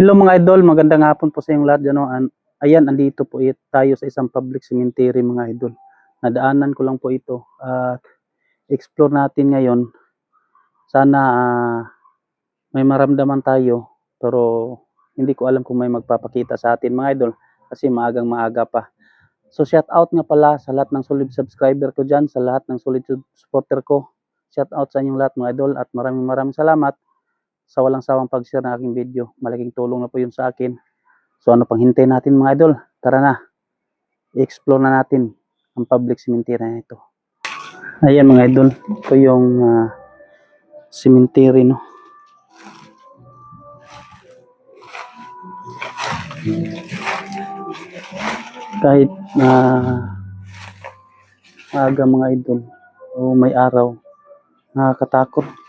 Hello mga idol, magandang hapon po sa inyong lahat dyan. no? An- Ayan, andito po it, tayo sa isang public cemetery mga idol. Nadaanan ko lang po ito. At explore natin ngayon. Sana ah, may maramdaman tayo. Pero hindi ko alam kung may magpapakita sa atin mga idol. Kasi maagang maaga pa. So shout out nga pala sa lahat ng solid subscriber ko dyan. Sa lahat ng solid supporter ko. Shout out sa inyong lahat mga idol. At maraming maraming salamat sa walang sawang pag-share ng aking video. Malaking tulong na po yun sa akin. So ano pang hintay natin mga idol? Tara na. I-explore na natin ang public cemetery na ito. Ayan mga idol. Ito yung ah, cemetery no. Kahit na maaga mga idol o may araw, nakakatakot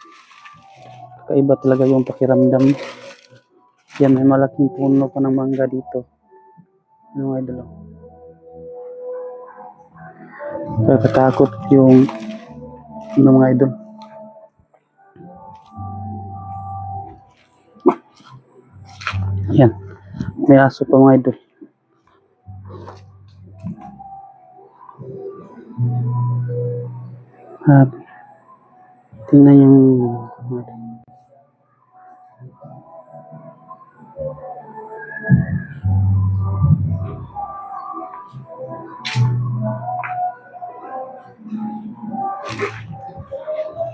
kaiba talaga yung pakiramdam. Yan, may malaking puno pa ng mangga dito. Ano nga idol? oh. Nakakatakot yung ano mga idol. Yan. May aso pa mga idol. At tingnan yung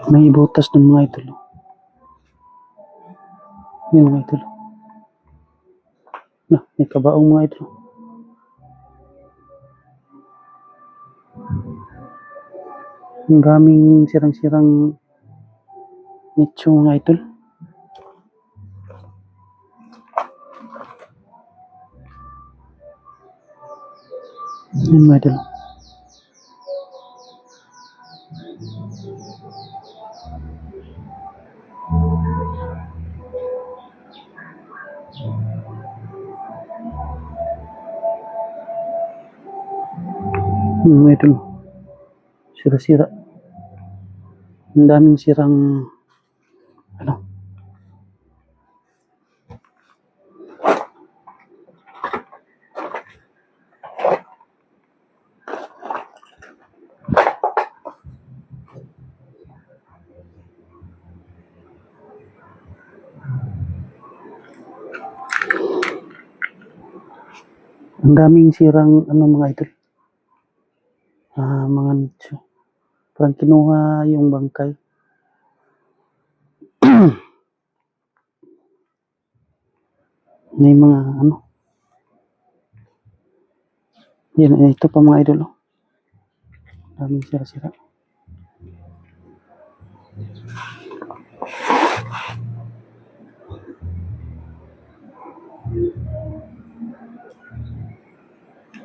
May butas ng mga idol. oh. Yun mga idol. oh. Na, may kabaong mga idol. Ang daming sirang-sirang nicho mga idol. Yun mga idol. Hmm, idol. Sira-sira. Ang daming sirang ano? Ang daming sirang ano mga idol. Ah, mga nicho. Parang kinuha yung bangkay. May mga ano. Yan, eh, ito pa mga idol. Oh. Daming sira-sira.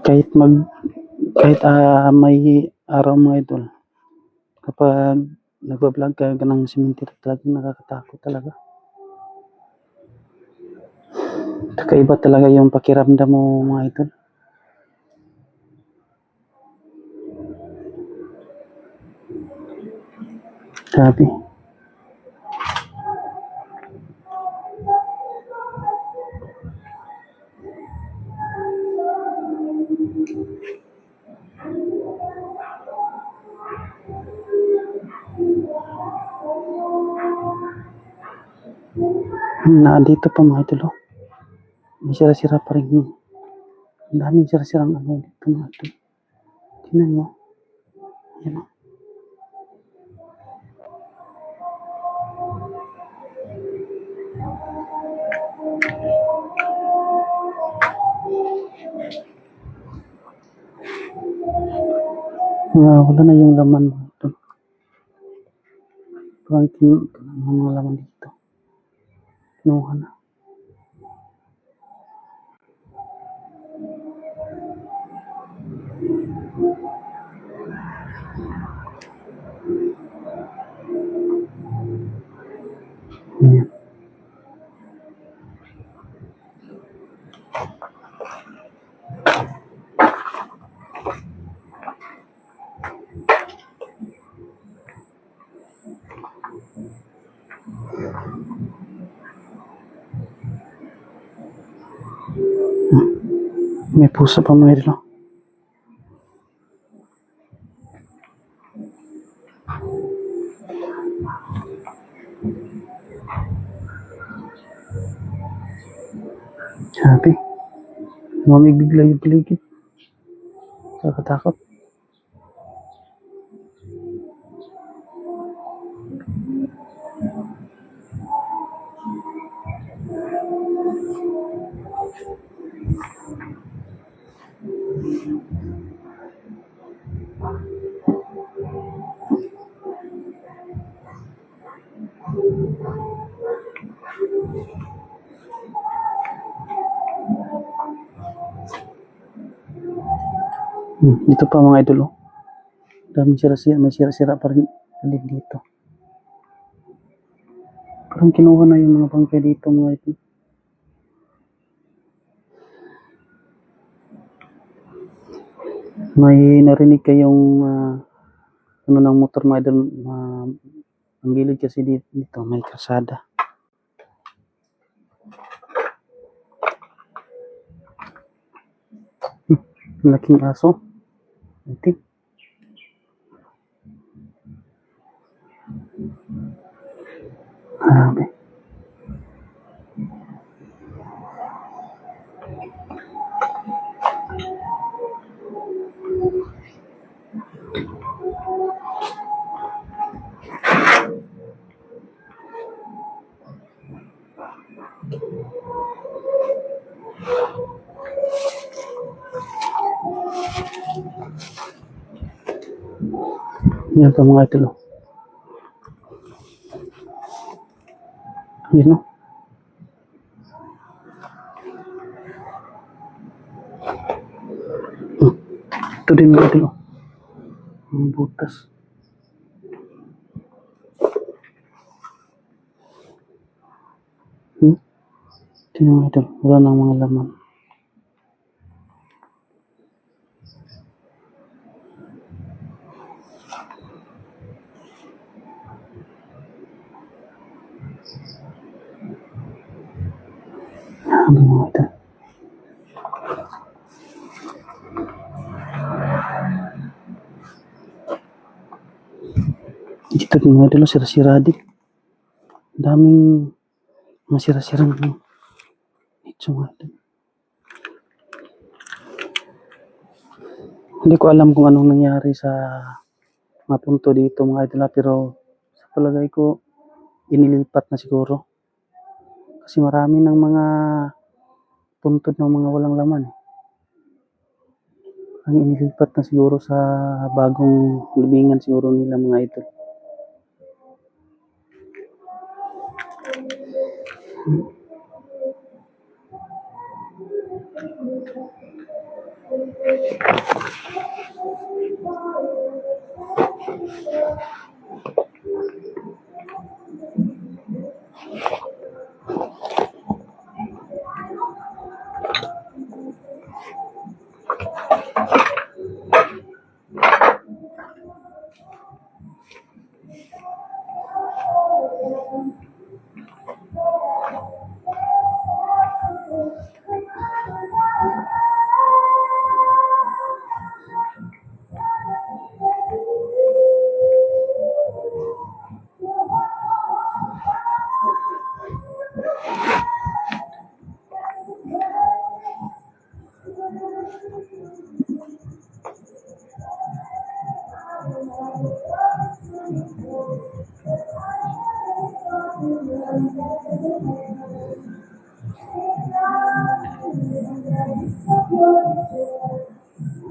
Kahit mag kahit ah, may araw mga idol kapag nagbablog ka ng cemetery talagang nakakatakot talaga. Kakaiba talaga yung pakiramdam mo mga idol. Grabe. Na dito pa mga idol. May sira-sira pa rin. Ang daming sira-sirang ano dito mga idol. Tingnan mo. Ayan oh. Wala, wala na yung laman mga Parang kin- ang mga laman dito. Kinuha na. Ayan. May pusa pa mga idol. oh. Sabi. Lumamig bigla yung paligid. Kakatakot. Hmm, dito pa mga idol. Oh. Daming sira-sira. May sira-sira pa rin alin dito. Parang kinuha na yung mga bangkay dito mga idol. May narinig kayong ah, ano ng motor mga idol. ah, ang gilid kasi dito, dito may kasada. Malaking aso. Itik. Marami. Yan pa mga idol. oh. Yan o. Hmm. Ito din mga idol. oh. Ang butas. Hmm? Tingnan mo idol. Wala nang mga laman. Mo ito. Dito din mga idol, sira-sira din. Daming masira-sirang ito mga idol. Hindi ko alam kung anong nangyari sa mga punto dito mga idol, pero sa palagay ko inilipat na siguro. Kasi marami ng mga puntod ng mga walang laman. eh. Ang inilipat na siguro sa bagong libingan siguro nila mga idol.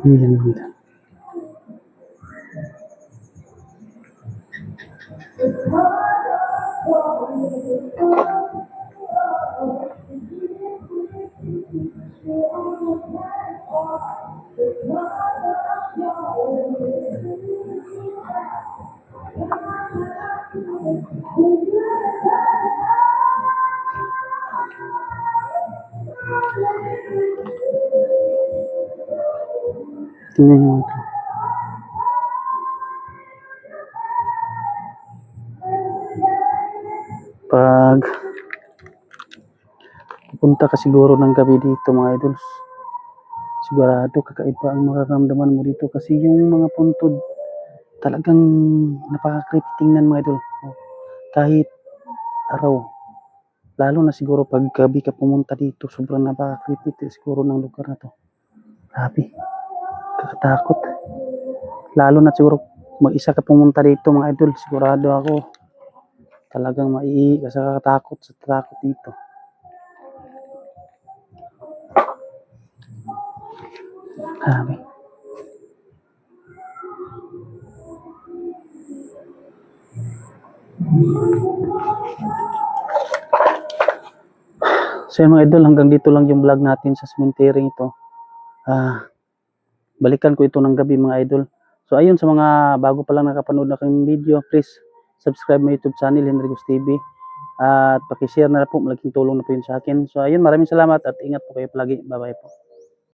Ayan mga idol. Tingnan nyo ito. Pag pupunta ka siguro ng gabi dito mga idols, sigurado kakaiba ang mararamdaman mo dito kasi yung mga puntod talagang napaka-creepy tingnan mga idol. Kahit araw, lalo na siguro pag gabi ka pumunta dito, sobrang napaka-creepy siguro ng lugar na to. Grabe, kakatakot. Lalo na siguro mag-isa ka pumunta dito mga idol, sigurado ako talagang mai ka sa kakatakot sa takot dito. Grabe. So yun mga idol, hanggang dito lang yung vlog natin sa cemetery ito. Ah, balikan ko ito ng gabi mga idol. So ayun sa mga bago pa lang nakapanood na kayong video, please subscribe my YouTube channel Henricos TV. At paki-share na po, malaking tulong na po yun sa akin. So ayun, maraming salamat at ingat po kayo palagi. Bye-bye po.